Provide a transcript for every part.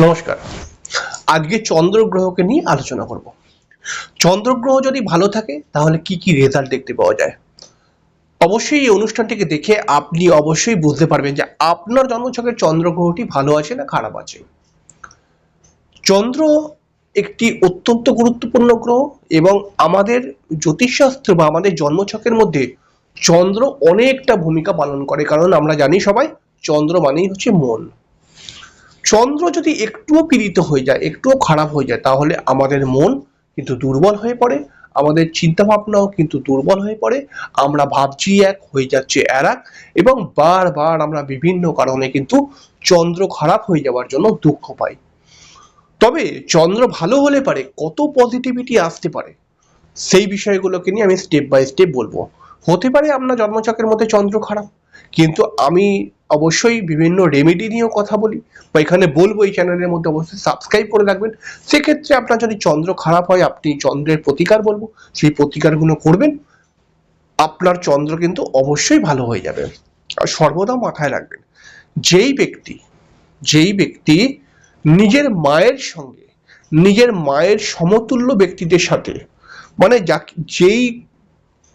নমস্কার। আজকে চন্দ্রগ্রহকে নিয়ে আলোচনা করব। চন্দ্রগ্রহ যদি ভালো থাকে, তাহলে কি কি রেজাল্ট দেখতে পাওয়া যায়? অবশ্যই এই অনুষ্ঠানটিকে দেখে আপনি অবশ্যই বুঝতে পারবেন যে আপনার জন্মছকের চন্দ্রগ্রহটি ভালো আছে না খারাপ আছে। চন্দ্র একটি অত্যন্ত গুরুত্বপূর্ণ গ্রহ এবং আমাদের জ্যোতিষশাস্ত্র বা আমাদের জন্মছকের মধ্যে চন্দ্র অনেকটা ভূমিকা পালন করে, কারণ আমরা জানি সবাই চন্দ্র মানেই হচ্ছে মন। চন্দ্র যদি একটুও পীড়িত হয়ে যায়, একটুও খারাপ হয়ে যায়, তাহলে আমাদের মন কিন্তু দুর্বল হয়ে পড়ে, আমাদের চিন্তা ভাবনাও কিন্তু দুর্বল হয়ে পড়ে, আমরা ভাবছি এক, হয়ে যাচ্ছে আর এক, এবং বারবার আমরা বিভিন্ন কারণে কিন্তু চন্দ্র খারাপ হয়ে যাওয়ার জন্য দুঃখ পাই। তবে চন্দ্র ভালো হলে পারে, কত পজিটিভিটি আসতে পারে, সেই বিষয়গুলোকে নিয়ে আমি স্টেপ বাই স্টেপ বলব। হতে পারে আপনার জন্মচক্রের মধ্যে চন্দ্র খারাপ কিন্তু আমি অবশ্যই বিভিন্ন রেমেডি নিয়েও কথা বলি বা এখানে বলব এই চ্যানেলের মধ্যে অবশ্যই সাবস্ক্রাইব করে রাখবেন। সেক্ষেত্রে আপনার যদি চন্দ্র খারাপ হয়, আপনি চন্দ্রের প্রতিকার বলব। সেই প্রতিকারগুলো করবেন। আপনার চন্দ্র কিন্তু অবশ্যই ভালো হয়ে যাবে। আর সর্বদা মাথায় রাখবেন, যেই ব্যক্তি যেই ব্যক্তি নিজের মায়ের সঙ্গে, নিজের মায়ের সমতুল্য ব্যক্তিদের সাথে মানে যা যেই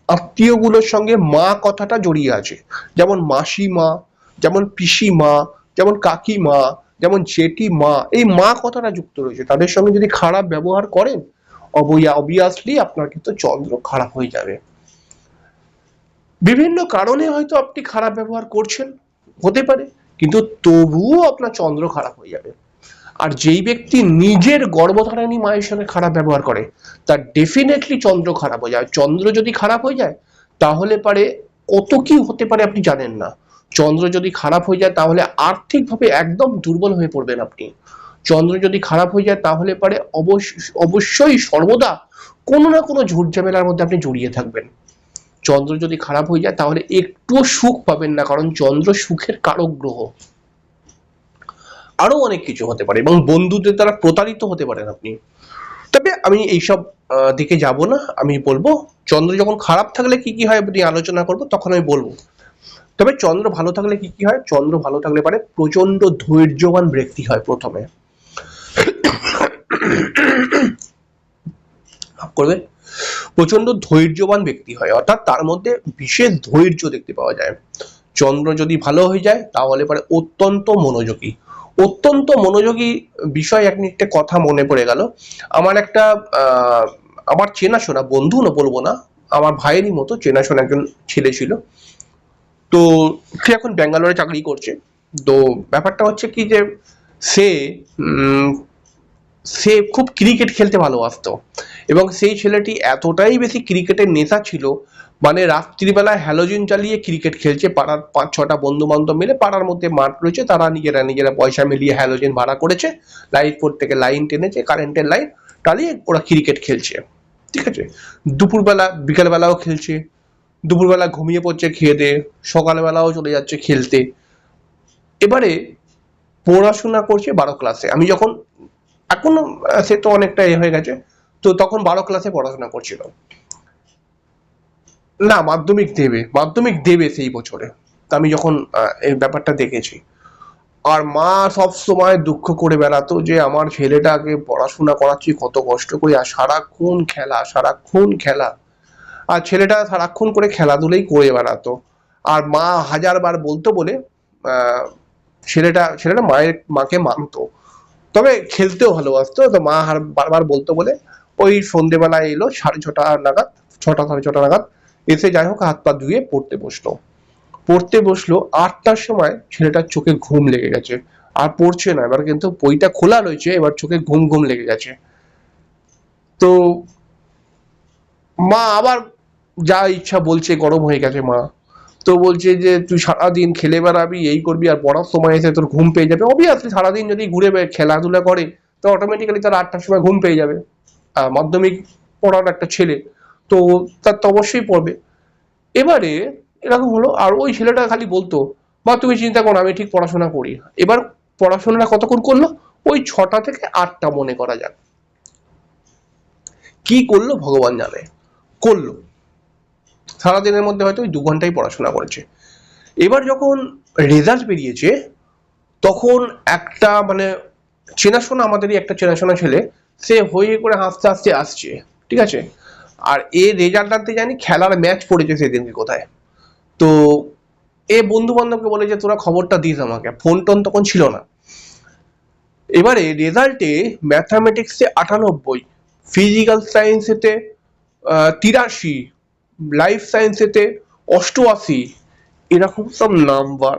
আত্মীয়গুলোর সঙ্গে মা কথাটা জড়িয়ে আছে। যেমন মাসি মা যেমন পিসি মা যেমন কাকিমা, যেমন জেঠি মা এই মা কথাটা যুক্ত রয়েছে। তাদের সঙ্গে যদি খারাপ ব্যবহার করেন অবভিয়াসলি আপনার কিন্তু চন্দ্র খারাপ হয়ে যাবে। বিভিন্ন কারণে হয়তো আপনি খারাপ ব্যবহার করছেন, হতে পারে, কিন্তু তবুও আপনার চন্দ্র খারাপ হয়ে যাবে। আর যেই ব্যক্তি নিজের গর্ভধারণী মায়ের সঙ্গে খারাপ ব্যবহার করে, তার ডেফিনেটলি চন্দ্র খারাপ হয়ে যায়। চন্দ্র যদি খারাপ হয়ে যায়, তাহলে পারে কত কি হতে পারে আপনি জানেন না। চন্দ্র যদি খারাপ হয়ে যায়, তাহলে আর্থিকভাবে একদম দুর্বল হয়ে পড়বেন আপনি। চন্দ্র যদি খারাপ হয়ে যায়, তাহলে পারে অবশ্য- অবশ্যই সর্বদা কোনো না কোনো ঝুট ঝামেলার মধ্যে আপনি জড়িয়ে থাকবেন। চন্দ্র যদি খারাপ হয়ে যায়, তাহলে একটুও সুখ পাবেন না, কারণ চন্দ্র সুখের কারক গ্রহ। আরও অনেক কিছু হতে পারে এবং বন্ধুদের দ্বারা প্রতারিত হতে পারেন আপনি। তবে আমি এইসব দিকে যাব না। আমি বলব, চন্দ্র যখন খারাপ থাকলে কি কি হয় আপনি আলোচনা করব, তখন আমি বলব। তবে চন্দ্র ভালো থাকলে কি কি হয়? চন্দ্র ভালো থাকলে পারে প্রচণ্ড ধৈর্যবান ব্যক্তি হয় প্রথমে। করবে প্রচণ্ড ধৈর্যবান ব্যক্তি হয়। অর্থাৎ তার মধ্যে বিশেষ ধৈর্য দেখতে পাওয়া যায়। চন্দ্র যদি ভালো হয়ে যায়, তাহলে পরে অত্যন্ত মনোযোগী। অত্যন্ত মনোযোগী বিষয় এক একটা কথা মনে পড়ে গেল। আমার একটা আমার চেনাশোনা, বন্ধু না বলব না, আমার ভাইয়েরই মতো চেনাশোনা একজন ছেলে ছিল। তো সে এখন ব্যাঙ্গালোরে চাকরি করছে। তো ব্যাপারটা হচ্ছে কি যে সে সে খুব ক্রিকেট খেলতে ভালোবাসতো। এবং সেই ছেলেটি এতটাই বেশি ক্রিকেটের নেশা ছিল মানে রাত্রিবেলায় হ্যালোজিন চালিয়ে ক্রিকেট খেলছে, পাড়ার পাঁচ, ছটা বন্ধু বান্ধব মিলে পাড়ার মধ্যে মাঠ রয়েছে, তারা নিজেরা নিজেরা পয়সা মিলিয়ে হ্যালোজেন ভাড়া করেছে লাইট পোর্ট থেকে লাইন টেনেছে কারেন্টের লাইন টালিয়ে ওরা ক্রিকেট খেলছে। ঠিক আছে? দুপুরবেলা, বিকালবেলাও খেলছে, দুপুরবেলা ঘুমিয়ে পড়ছে খেয়ে দিয়ে সকালবেলাও চলে যাচ্ছে খেলতে। এবারে পড়াশোনা করছে বারো ক্লাসে আমি যখন এখনও সে তো অনেকটা এ হয়ে গেছে। তো তখন বারো ক্লাসে পড়াশোনা করছিল। না, মাধ্যমিক দেবে মাধ্যমিক দেবে সেই বছরে। আমি যখন এই ব্যাপারটা দেখেছি। আর মা সব সময় দুঃখ করে বেড়াতো যে, আমার ছেলেটাকে পড়াশোনা করাচ্ছি, কত কষ্ট করে, আর সারাক্ষণ খেলা সারাক্ষণ খেলা। আর ছেলেটা সারাক্ষণ করে খেলাধুলাই করে বেড়াতো। আর মা হাজারবার বলতো বলে ছেলেটা ছেলেটা মায়ের, মাকে মানতো। তবে খেলতেও ভালোবাসতো। তো মা বারবার বলতো বলে, ওই সন্ধেবেলায় এলো সাড়ে ছটা নাগাদ, ছটা সাড়ে ছটা নাগাদ, এসে যাই হোক হাত পা ধুয়ে পড়তে বসল। পড়তে বসল, আটটার সময় ছেলেটার চোখে ঘুম লেগে গেছে। আর পড়ছে না, এবার কিন্তু বইটা খোলা রয়েছে, এবার চোখে ঘুম ঘুম লেগে গেছে। তো মা আবার যা ইচ্ছা বলছে, গরম হয়ে গেছে মা। তো বলছে যে, তুই সারাদিন খেলে বেড়াবি, এই করবি, আর পড়ার সময় এসে তোর ঘুম পেয়ে যাবে। অবভিয়াসলি সারাদিন যদি ঘুরে খেলাধুলা করে, তো অটোমেটিক্যালি তার আটটার সময় ঘুম পেয়ে যাবে। মাধ্যমিক পড়ার একটা ছেলে, তো তার তো অবশ্যই পড়বে। এবারে এরকম হলো, আর ওই ছেলেটা খালি বলতো বা তুমি চিন্তা করো আমি ঠিক পড়াশোনা করি এবার পড়াশোনাটা কতক্ষণ করল? ওই ছটা থেকে আটটা মনে করা যাক। কি করল? ভগবান জানে। করল। সারাদিনের মধ্যে হয়তো ওই দু ঘন্টাই পড়াশোনা করেছে। এবার যখন রেজাল্ট বেরিয়েছে, তখন একটা মানে চেনাশোনা আমাদেরই একটা চেনাশোনা ছেলে, সে হয়ে করে হাসতে হাসতে আসছে, ঠিক আছে? আর এ রেজাল্ট আনতে জানি খেলার ম্যাচ পড়েছে সেদিনকে কোথায়? তো এ বন্ধু বান্ধবকে বলে যে, তোরা খবরটা দিস আমাকে। ফোন টোন তখন ছিল না। এবারে রেজাল্টে ম্যাথামেটিক্সে আটানব্বই ফিজিক্যাল সায়েন্সেতে তিরাশি লাইফ সায়েন্সেতে অষ্টআশি, এরকম সব নাম্বার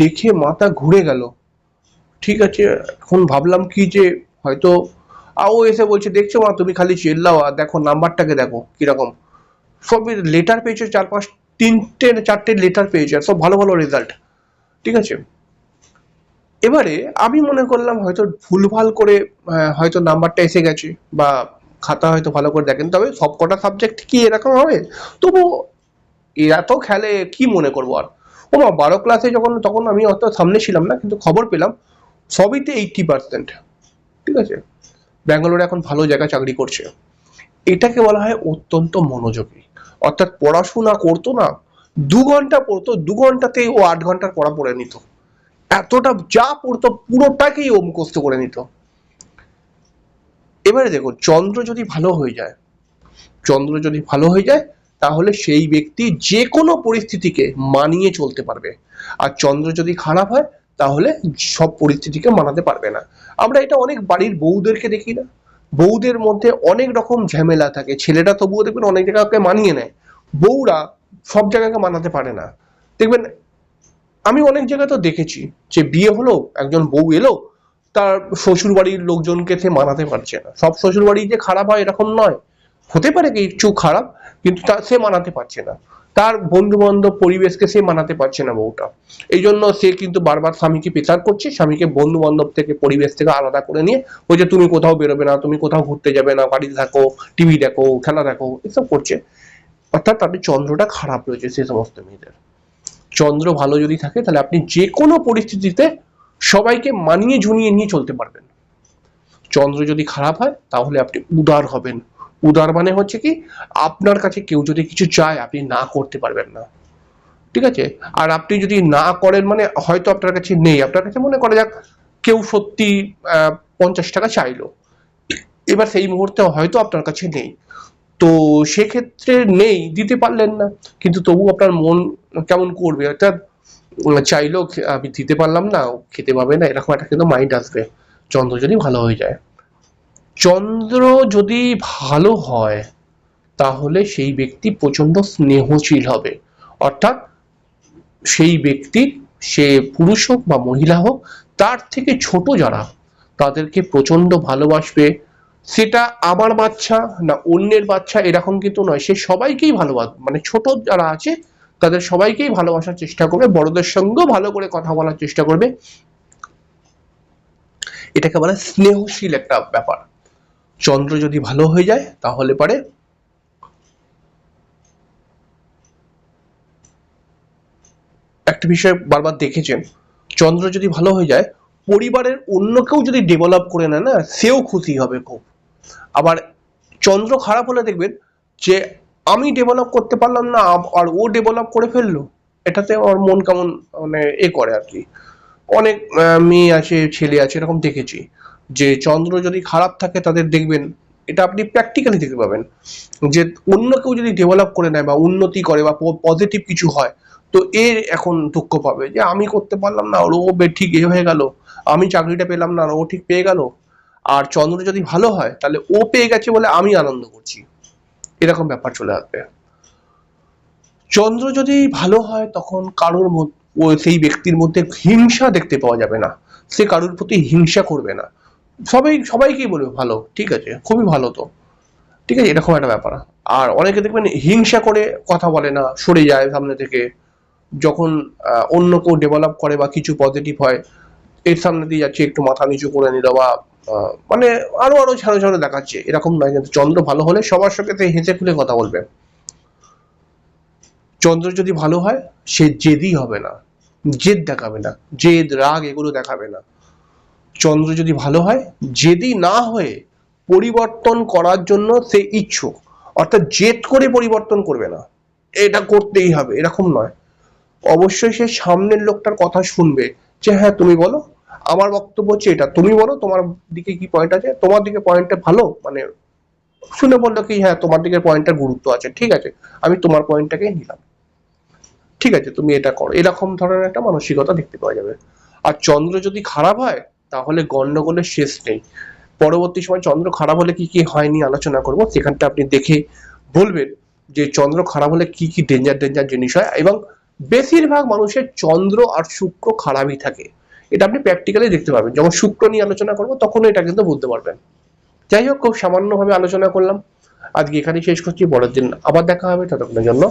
দেখে মাথা ঘুরে গেল। ঠিক আছে, এখন ভাবলাম কি যে হয়তো আও এসে বলছে, দেখছ মা, তুমি খালি চেল্লাও আর দেখো নাম্বারটাকে দেখো, কীরকম? সবই লেটার পেয়েছে, চার পাঁচ, তিনটে চারটে লেটার পেয়েছে, সব ভালো ভালো রেজাল্ট ঠিক আছে? এবারে আমি মনে করলাম হয়তো ভুলভাল করে হয়তো নাম্বারটা এসে গেছে বা খাতা হয়তো ভালো করে দেখেন। তবে সব কটা সাবজেক্ট কি এরকম হবে? তবু এরা তো খেলে, কি মনে করব আর? ও মা, বারো ক্লাসে যখন, তখন আমি অত সামনে ছিলাম না, কিন্তু খবর পেলাম সবইতে এইটটি পার্সেন্ট ঠিক আছে? ব্যাঙ্গালোরে এখন ভালো জায়গায় চাকরি করছে। এটাকে বলা হয় অত্যন্ত মনোযোগী। অর্থাৎ পড়াশোনা করতো না, দু ঘণ্টা পড়তো, দু ঘন্টাতেই ও আট ঘণ্টার পড়া পড়ে নিত। এতটা যা পড়তো, পুরোটাকেই ও মুখস্থ করে নিত। এবারে দেখো, চন্দ্র যদি ভালো হয়ে যায়, চন্দ্র যদি ভালো হয়ে যায়, তাহলে সেই ব্যক্তি যে কোনো পরিস্থিতিকে মানিয়ে চলতে পারবে। আর চন্দ্র যদি খারাপ হয়, তাহলে সব পরিস্থিতিকে মানাতে পারবে না। আমরা এটা অনেক বাড়ির বউদেরকে দেখি না। বউদের মধ্যে অনেক রকম ঝামেলা থাকে। ছেলেরা তবুও দেখবেন অনেক জায়গাকে মানিয়ে নেয়। বউরা সব জায়গাকে মানাতে পারে না। দেখবেন, আমি অনেক জায়গায় তো দেখেছি যে বিয়ে হলো, একজন বউ এলো তার শ্বশুর বাড়ির লোকজনকে সে মানাতে পারছে না। সব শ্বশুর বাড়ি যে খারাপ হয় এরকম নয়। হতে পারে কিছু খারাপ, কিন্তু তা সে মানাতে পারছে না। তার বন্ধু বান্ধব পরিবেশকে সে মানাতে পারছে না বউটা। এই জন্য সে কিন্তু বারবার স্বামীকে পেচার করছে, স্বামীকে বন্ধু বান্ধব থেকে, পরিবেশ থেকে আলাদা করে নিয়ে ওই যে তুমি কোথাও বেরোবে না, তুমি কোথাও ঘুরতে যাবে না, বাড়িতে থাকো, টিভি দেখো, খেলা দেখো, এসব করছে। অর্থাৎ তাদের চন্দ্রটা খারাপ রয়েছে সে সমস্ত মেয়েদের। চন্দ্র ভালো যদি থাকে, তাহলে আপনি যে কোনো পরিস্থিতিতে সবাইকে মানিয়ে ঝুনিয়ে নিয়ে চলতে পারবেন। চন্দ্র যদি খারাপ হয়, তাহলে আপনি উদার হবেন। উদার মানে হচ্ছে কি, আপনার কাছে কেউ যদি কিছু চায়, আপনি না করতে পারবেন না। ঠিক আছে? আর আপনি যদি না করেন মানে হয়তো আপনার কাছে নেই। আপনার কাছে মনে করা যাক, কেউ সত্যি পঞ্চাশ টাকা চাইলো। এবার সেই মুহূর্তে হয়তো আপনার কাছে নেই। তো সেক্ষেত্রে নেই, দিতে পারলেন না। কিন্তু তবু আপনার মন কেমন করবে? অর্থাৎ চাইলেও আমি দিতে পারলাম না খেতে পাবে না, এরকম একটা কিন্তু মাইন্ড আসবে। চন্দ্র যদি ভালো হয়ে যায়। চন্দ্র যদি ভালো হয়, তাহলে সেই ব্যক্তি প্রচণ্ড স্নেহশীল হবে। অর্থাৎ সেই ব্যক্তি, সে পুরুষ হোক বা মহিলা হোক, তার থেকে ছোট যারা, তাদেরকে প্রচণ্ড ভালোবাসবে। সেটা আমার বাচ্চা না অন্যের বাচ্চা এরকম কিন্তু নয়। সে সবাইকেই ভালোবাসবে মানে ছোট যারা আছে তাদের সবাইকেই ভালোবাসার চেষ্টা করবে, বড়দের সঙ্গেও ভালো করে কথা বলার চেষ্টা করবে। এটাকে বলে স্নেহশীল একটা ব্যাপার। চন্দ্র যদি ভালো হয়ে যায়, তাহলে পরে একটা বিষয় বারবার দেখেছেন, চন্দ্র যদি ভালো হয়ে যায়, পরিবারের অন্য কেউ যদি ডেভেলপ করে নেয় না, সেও খুশি হবে খুব। আবার চন্দ্র খারাপ হলে দেখবেন যে আমি ডেভেলপ করতে পারলাম না আর ও ডেভেলপ করে ফেলল। এটাতে আমার মন কেমন মানে এ করে আর কি। অনেক মেয়ে আছে, ছেলে আছে, এরকম দেখেছি। যে চন্দ্র যদি খারাপ থাকে, তাদের দেখবেন, এটা আপনি প্র্যাকটিক্যালি দেখতে পাবেন। যে অন্য কেউ যদি ডেভেলপ করে নেয় বা উন্নতি করে বা পজিটিভ কিছু হয়, তো এর এখন দুঃখ পাবে। যে আমি করতে পারলাম না, আর ও ঠিক এ হয়ে গেল। আমি চাকরিটা পেলাম না ও ঠিক পেয়ে গেল। আর চন্দ্র যদি ভালো হয়, তাহলে ও পেয়ে গেছে বলে আমি আনন্দ করছি। এরকম ব্যাপার চলে আসবে। চন্দ্র যদি ভালো হয়, তখন কারোর সেই ব্যক্তির মধ্যে হিংসা দেখতে পাওয়া যাবে না। সে কারোর প্রতি হিংসা করবে না। সবাই সবাইকেই বলবে, ভালো, ঠিক আছে, খুবই ভালো তো। ঠিক আছে, এরকম একটা ব্যাপার। আর অনেকে দেখবেন হিংসা করে কথা বলে না, সরে যায় সামনে থেকে। যখন অন্য কেউ ডেভেলপ করে বা কিছু পজিটিভ হয়, এর সামনে দিয়ে যাচ্ছে, একটু মাথা নিচু করে নিল বা মানে আরও আরও ছাড়ো ছাড়ো দেখাচ্ছে। এরকম নয় কিন্তু চন্দ্র ভালো হলে সবার সঙ্গে হেসে খুলে কথা বলবে। চন্দ্র যদি ভালো হয়, সে জেদি হবে না। জেদ দেখাবে না। জেদ, রাগ এগুলো দেখাবে না। চন্দ্র যদি ভালো হয় জেদি না হয়ে পরিবর্তন করার জন্য সে ইচ্ছুক। অর্থাৎ জেদ করে পরিবর্তন করবে না। এটা করতেই হবে, এরকম নয়। অবশ্যই সে সামনের লোকটার কথা শুনবে যে হ্যাঁ তুমি বলো। আমার বক্তব্য হচ্ছে এটা। তুমি বলো, তোমার দিকে কি পয়েন্ট আছে? তোমার দিকে পয়েন্টটা ভালো? মানে শুনে বলল কি হ্যাঁ তোমার দিকে পয়েন্টটার গুরুত্ব আছে। ঠিক আছে, আমি তোমার পয়েন্টটাকে নিলাম। ঠিক আছে, তুমি এটা করো। এরকম ধরনের একটা মানসিকতা দেখতে পাওয়া যাবে। আর চন্দ্র যদি খারাপ হয়, তাহলে গন্ডগোলের শেষ নেই। পরবর্তী সময় চন্দ্র খারাপ হলে কি কি হয়নি আলোচনা করব, সেখানটা আপনি দেখে বলবেন যে চন্দ্র খারাপ হলে কি কি ডেঞ্জার ডেঞ্জার জিনিস হয়। এবং বেশিরভাগ মানুষের চন্দ্র আর শুক্র খারাপই থাকে। এটা আপনি প্র্যাকটিক্যালি দেখতে পাবেন। যখন শুক্র নিয়ে আলোচনা করব, তখন এটা কিন্তু বুঝতে পারবেন। যাই হোক, খুব সামান্যভাবে আলোচনা করলাম। আজকে এখানেই শেষ করছি। পরের দিন আবার দেখা হবে ততক্ষণের জন্য।